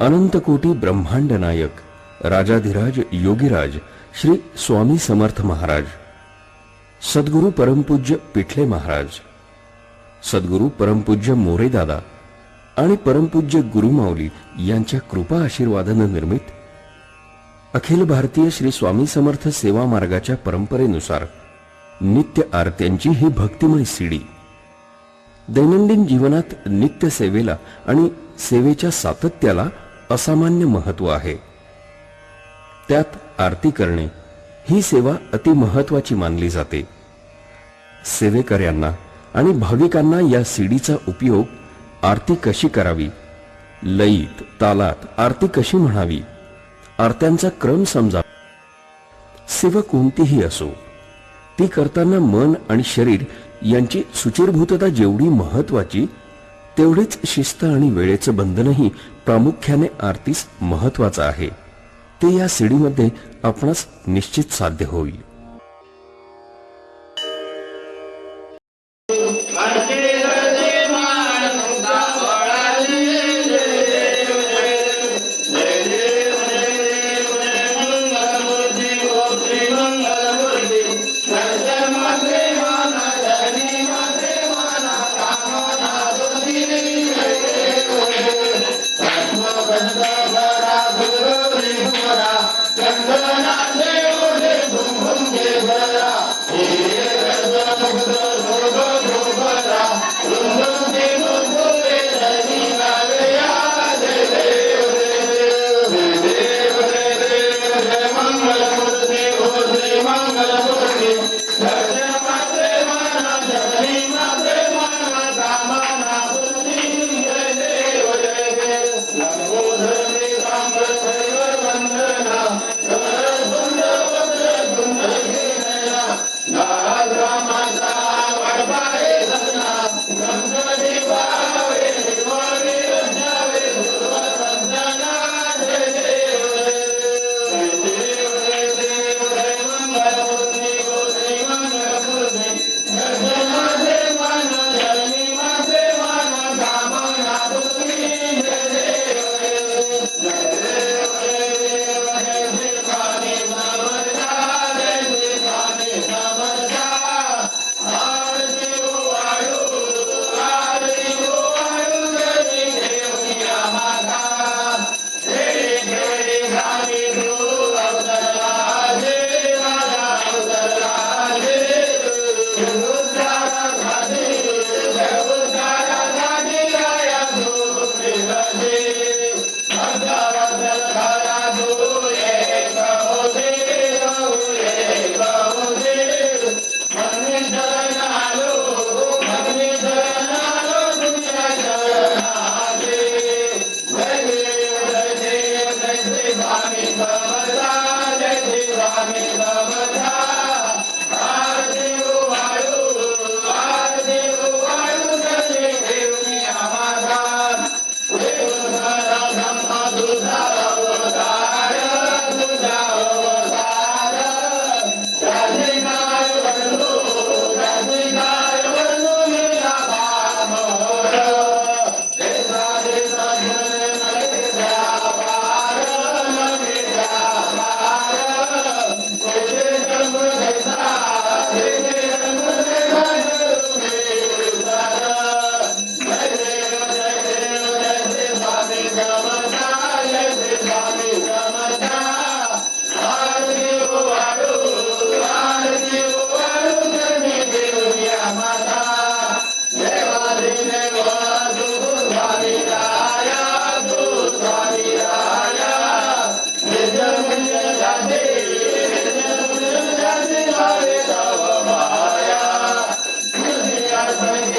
अनंतकोटी ब्रह्मांड नायक राजाधिराज योगीराज श्री स्वामी समर्थ महाराज सद्गुरु परमपूज्य पिठले महाराज सद्गुरु परमपूज्य मोरेदादा आणि परमपूज्य गुरुमाऊली यांच्या कृपा आशीर्वादानं निर्मित अखिल भारतीय श्री स्वामी समर्थ सेवा मार्गाच्या परंपरेनुसार नित्य आरत्यांची ही भक्तिमय सीडी. दैनंदिन जीवनात नित्य सेवेला आणि सेवेच्या सातत्याला असामान्य महत्त्व आहे. त्यात आरती करणे ही सेवा अति महत्वाची मानली जाते. सेवेकऱ्यांना आणि भाविकांना या सीडीचा उपयोग आरती कशी करावी? लयीत तालात आरती कशी म्हणावी? आरत्यांचा क्रम समजा. सेवा कोणतीही असो ती करताना मन आणि शरीर यांची सुचिरभूतता जेवढी महत्वाची तेवढेच शिस्त आणि वेळेचं बंधनही प्रामुख्याने आरतीस महत्वाचं आहे. ते या सीडीमध्ये आपणास निश्चित साध्य होईल. Jai Sri Rami Samata, Jai Sri Rami Samata. través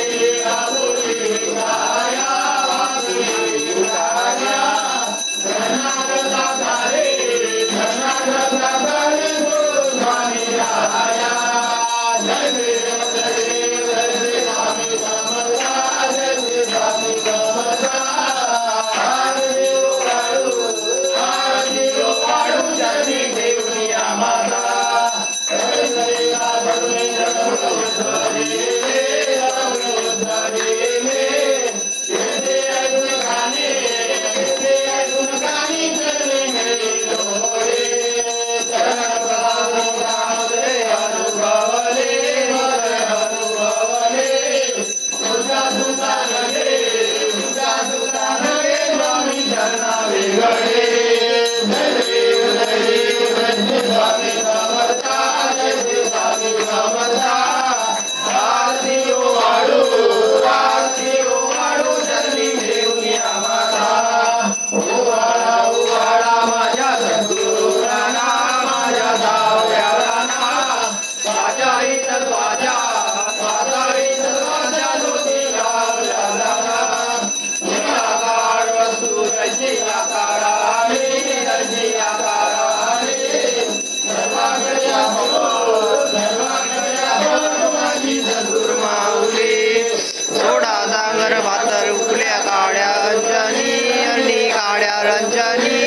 भातर भातर उकल्या काड्या रंजनी अंडी काड्या रंजनी.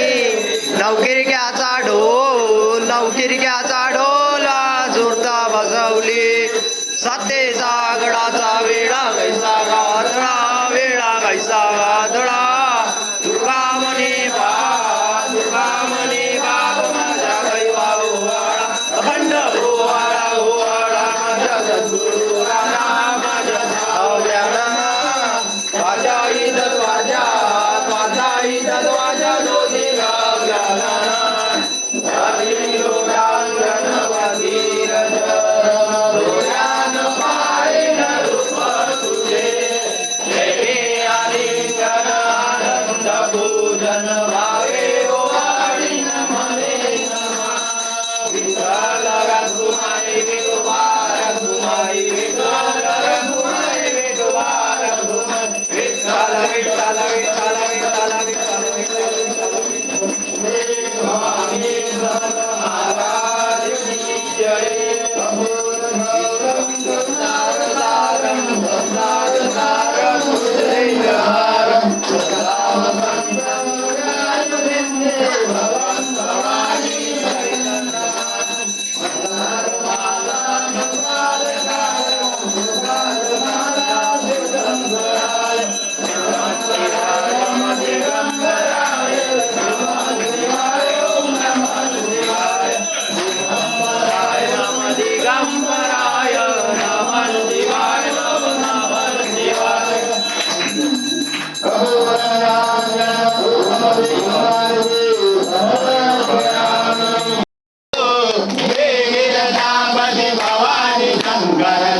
नवकिरक्याचा ढोल नवकिरक्याचा ढोला जोरता बसवली सत्तेचा गडाचा God.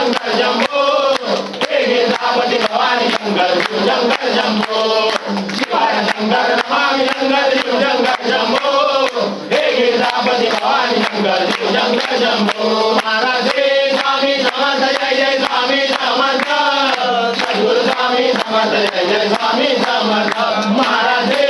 शंकर जंबो हे हे दापटी भवानी शंकर शिव शंकर जंबो शिवाय शंकर नमामि शंकर शिव शंकर जंबो हे हे दापटी भवानी शंकर शिव शंकर जंबो महाराज स्वामी समर्थ जय जय स्वामी समर्थ सद्गुरु स्वामी समर्थ जय जय स्वामी समर्थ महाराज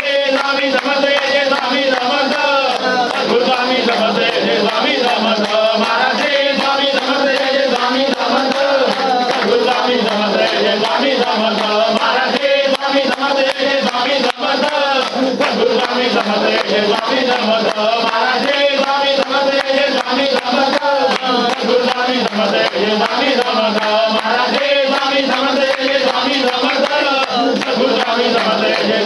स्वामी समर्थ स्वामी समर्थ स्वामी समर्थ सगुण स्वामी समर्थ